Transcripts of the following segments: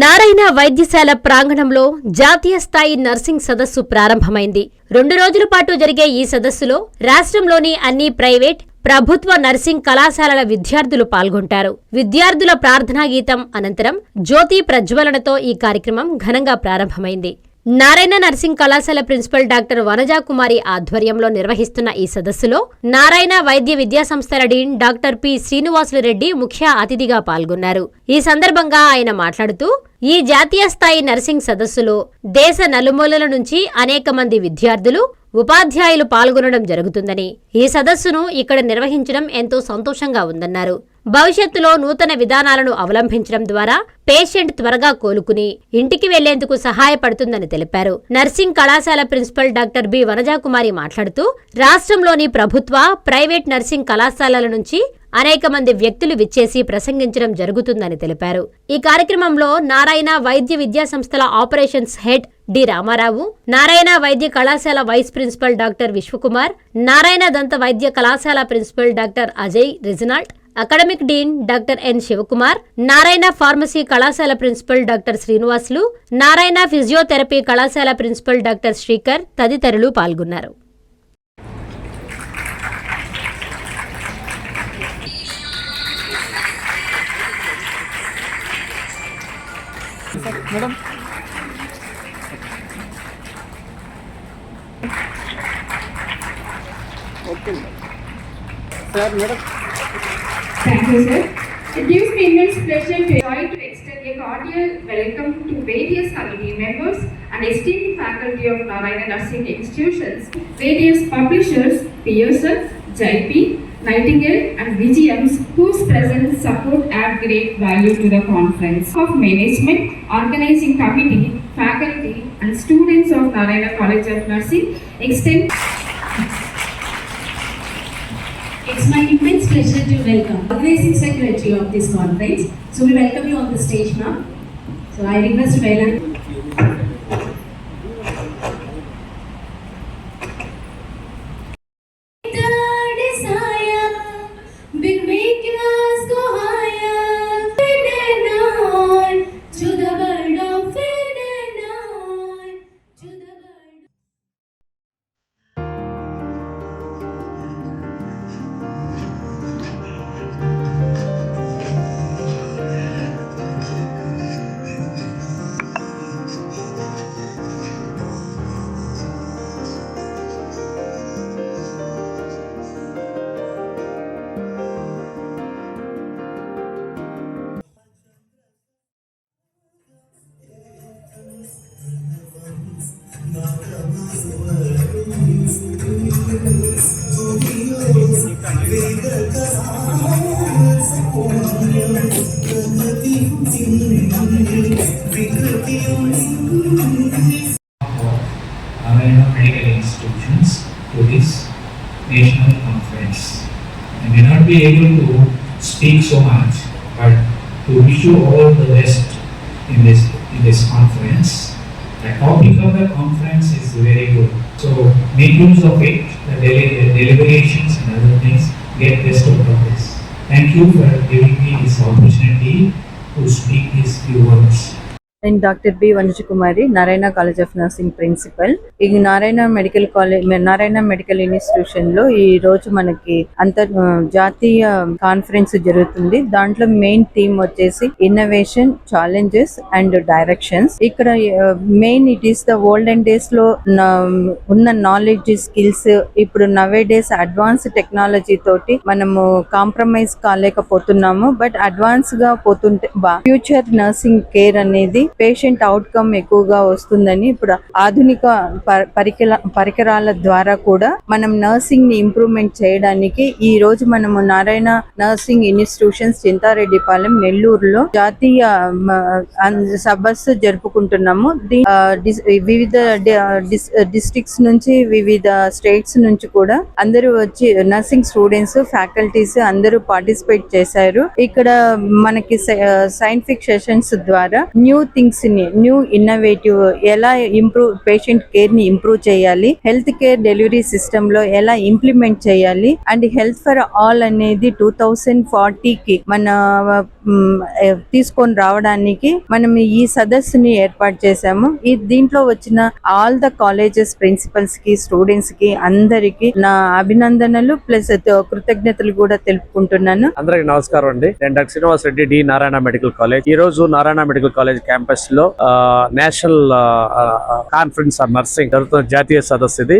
నారాయణ వైద్యశాల ప్రాంగణంలో జాతీయ స్థాయి నర్సింగ్ సదస్సు ప్రారంభమైంది. రెండు రోజుల పాటు జరిగే ఈ సదస్సులో రాష్ట్రంలోని అన్ని ప్రైవేట్ ప్రభుత్వ నర్సింగ్ కళాశాలల విద్యార్థులు పాల్గొంటారు. విద్యార్థుల ప్రార్థనా గీతం అనంతరం జ్యోతి ప్రజ్వలనతో ఈ కార్యక్రమం ఘనంగా ప్రారంభమైంది. నారాయణ నర్సింగ్ కళాశాల ప్రిన్సిపల్ డాక్టర్ వనజా కుమారి ఆధ్వర్యంలో నిర్వహిస్తున్న ఈ సదస్సులో నారాయణ వైద్య విద్యా సంస్థల dean doctor P Srinivasulu Reddy ముఖ్య అతిథిగా పాల్గొన్నారు. ఈ సందర్భంగా ఆయన మాట్లాడుతూ ఈ జాతీయ స్థాయి నర్సింగ్ సదస్సులో దేశ నలుమూలల నుంచి అనేక మంది విద్యార్థులు ఉపాధ్యాయులు పాల్గొనడం జరుగుతుందని ఈ సదస్సును ఇక్కడ నిర్వహించడం ఎంతో సంతోషంగా ఉందన్నారు. భవిష్యత్తులో నూతన విధానాలను అవలంబించడం ద్వారా పేషెంట్ త్వరగా కోలుకుని ఇంటికి వెళ్ళేందుకు సహాయపడుతుందని తెలిపారు. నర్సింగ్ కళాశాల ప్రిన్సిపల్ డాక్టర్ బి. వనజాకుమారి మాట్లాడుతూ రాష్ట్రంలోని ప్రభుత్వ ప్రైవేట్ నర్సింగ్ కళాశాలల నుంచి అనేక మంది వ్యక్తులు విచ్చేసి ప్రసంగించడం జరుగుతుందని తెలిపారు. ఈ కార్యక్రమంలో నారాయణ వైద్య విద్యా సంస్థల operations head D. Ramarao Narayana వైద్య కళాశాల vice principal doctor Vishwakumar Narayana దంత వైద్య కళాశాల principal doctor Ajay Reginald academic dean doctor N Sivakumar Narayana pharmacy కళాశాల principal doctor Srinivasulu Narayana physiotherapy కళాశాల ప్రిన్సిపల్ డాక్టర్ శ్రీకర్ తదితరులు పాల్గొన్నారు. Madam. Okay. Sir madam. Thank you, sir. It gives me immense pleasure to joy to extend a cordial welcome to various committee members and esteemed faculty of Narayana Nursing Institutions, various publishers, Pearson, JP, Nightingale and VGMs whose presence support add great value to the conference. Of management, organizing committee, faculty and students of Narayana College of Nursing extend It's my immense pleasure to welcome organizing secretary of this conference. So we welcome you on the stage now. So I request Vailan. Narayana Medical Institutions to this national conference. I may not be able to speak so much, but to wish you all the best in this in this conference. The topic of the conference is very good. So make use of it, the, deli- the deliberations and other things, get best out of this. Thank you for giving me this opportunity to speak these few words. నేను doctor B Kumari Narayana college of nursing principal. ఈ Narayana medical college Narayana medical ఇన్స్టిట్యూషన్లో ఈ రోజు మనకి అంతర్ జాతీయ conference జరుగుతుంది. దాంట్లో main theme వచ్చేసి ఇన్నోవేషన్ ఛాలెంజెస్ అండ్ డైరెక్షన్స్. ఇక్కడ main it is the olden డేస్లో ఉన్న నాలెడ్జ్ స్కిల్స్ ఇప్పుడు నవే డేస్ అడ్వాన్స్ టెక్నాలజీ తోటి మనము కాంప్రమైజ్ కాలేకపోతున్నాము. బట్ అడ్వాన్స్గా పోతుంటే ఫ్యూచర్ నర్సింగ్ కేర్ అనేది పేషెంట్ అవుట్కమ్ ఎక్కువగా వస్తుందని ఇప్పుడు ఆధునిక ప- పరికరాల ద్వారా కూడా మనం నర్సింగ్ని ఇంప్రూవ్మెంట్ చేయడానికి ఈ రోజు మనము నారాయణ నర్సింగ్ ఇన్స్టిట్యూషన్స్ చింతారెడ్డిపాలెం నెల్లూరులో జాతీయ సభస్సు జరుపుకుంటున్నాము. డిస్- వివిధ డిస్ట్రిక్ట్స్ నుంచి వివిధ స్టేట్స్ నుంచి కూడా అందరూ వచ్చి నర్సింగ్ స్టూడెంట్స్ ఫ్యాకల్టీస్ అందరూ పార్టిసిపేట్ చేశారు. ఇక్కడ మనకి సైంటిఫిక్ సెషన్స్ ద్వారా న్యూ థింగ్ థింగ్స్ని న్యూ ఇన్నోవేటివ్ ఎలా ఇంప్రూవ్ పేషెంట్ కేర్ని ఇంప్రూవ్ చేయాలి హెల్త్ కేర్ డెలివరీ సిస్టమ్లో ఎలా ఇంప్లిమెంట్ చేయాలి అండ్ హెల్త్ ఫర్ ఆల్ అనేది టూ థౌసండ్ ఫార్టీకి మన తీసుకొని రావడానికి మనం ఈ సదస్సుని ఏర్పాటు చేశాము. ఈ దీంట్లో వచ్చిన ఆల్ ద కాలేజెస్ ప్రిన్సిపల్స్కి స్టూడెంట్స్కి అందరికి నా అభినందనలు ప్లస్ కృతజ్ఞతలు కూడా తెలుపుకుంటున్నాను. అందరికి నమస్కారం అండి. నేను doctor Srinivas Reddy D. Narayana medical college. ఈ రోజు నారాయణ మెడికల్ కాలేజ్ క్యాంపస్లో ఆ, నేషనల్ ఆ, కాన్ఫరెన్స్ ఆన్ నర్సింగ్ జరుగుతున్న జాతీయ సదస్సు ఇది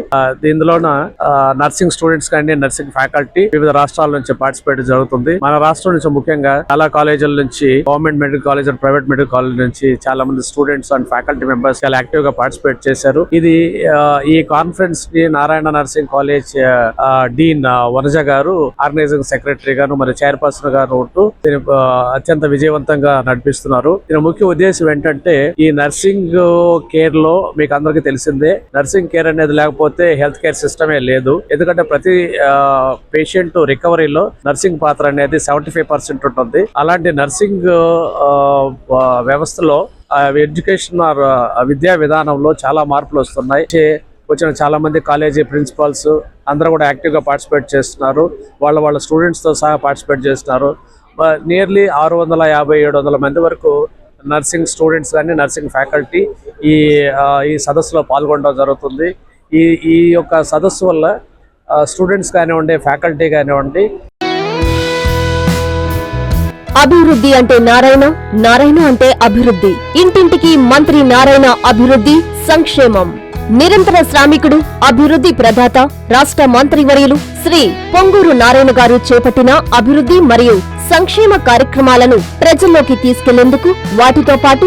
ఆ, నర్సింగ్ స్టూడెంట్స్ కానీ నర్సింగ్ ఫ్యాకల్టీ వివిధ రాష్ట్రాల నుంచి పార్టిసిపేట్ జరుగుతుంది. మన రాష్ట్రం నుంచి ముఖ్యంగా చాలా కాలేజ్ కాలేజీల నుంచి government medical college and private medical college నుంచి చాలా మంది స్టూడెంట్స్ అండ్ ఫ్యాకల్టీ మెంబర్స్ చాలా యాక్టివ్గా పార్టిసిపేట్ చేశారు. ఇది ఈ కాన్ఫరెన్స్ని Narayana nursing college dean Vanaja గారు ఆర్గనైజింగ్ సెక్రటరీ గారు మరియు చైర్పర్సన్ గారు ఉంటూ అత్యంత విజయవంతంగా నడిపిస్తున్నారు. దీని ముఖ్య ఉద్దేశం ఏంటంటే ఈ నర్సింగ్ కేర్లో మీకు అందరికీ తెలిసిందే నర్సింగ్ కేర్ అనేది లేకపోతే హెల్త్ కేర్ సిస్టమే లేదు. ఎందుకంటే ప్రతి పేషెంట్ రికవరీలో నర్సింగ్ పాత్ర అనేది సెవెంటీ ఫైవ్ పర్సెంట్ ఉంటుంది. అలాంటి నర్సింగ్ వ్యవస్థలో ఎడ్యుకేషన్ ఆర్ విద్యా విధానంలో చాలా మార్పులు వస్తున్నాయి. వచ్చిన చాలా మంది కాలేజీ ప్రిన్సిపాల్స్ అందరూ కూడా యాక్టివ్గా పార్టిసిపేట్ చేస్తున్నారు. వాళ్ళ వాళ్ళ స్టూడెంట్స్తో సహా పార్టిసిపేట్ చేస్తున్నారు. నియర్లీ ఆరు వందల యాభై ఏడు వందల మంది వరకు నర్సింగ్ స్టూడెంట్స్ కానీ నర్సింగ్ ఫ్యాకల్టీ ఈ ఈ సదస్సులో పాల్గొనడం జరుగుతుంది. ఈ ఈ యొక్క సదస్సు వల్ల స్టూడెంట్స్ కానివ్వండి ఫ్యాకల్టీ కానివ్వండి అభివృద్ధి అంటే నారాయణ నారాయణ అంటే అభివృద్ధి. ఇంటింటికి మంత్రి నారాయణ అభివృద్ధి సంక్షేమం. నిరంతర శ్రామికుడు అభివృద్ధి ప్రదాత రాష్ట్ర మంత్రివర్యులు శ్రీ పొంగూరు నారాయణ గారు చేపట్టిన అభివృద్ధి మరియు సంక్షేమ కార్యక్రమాలను ప్రజల్లోకి తీసుకెళ్ళేందుకు వాటితో పాటు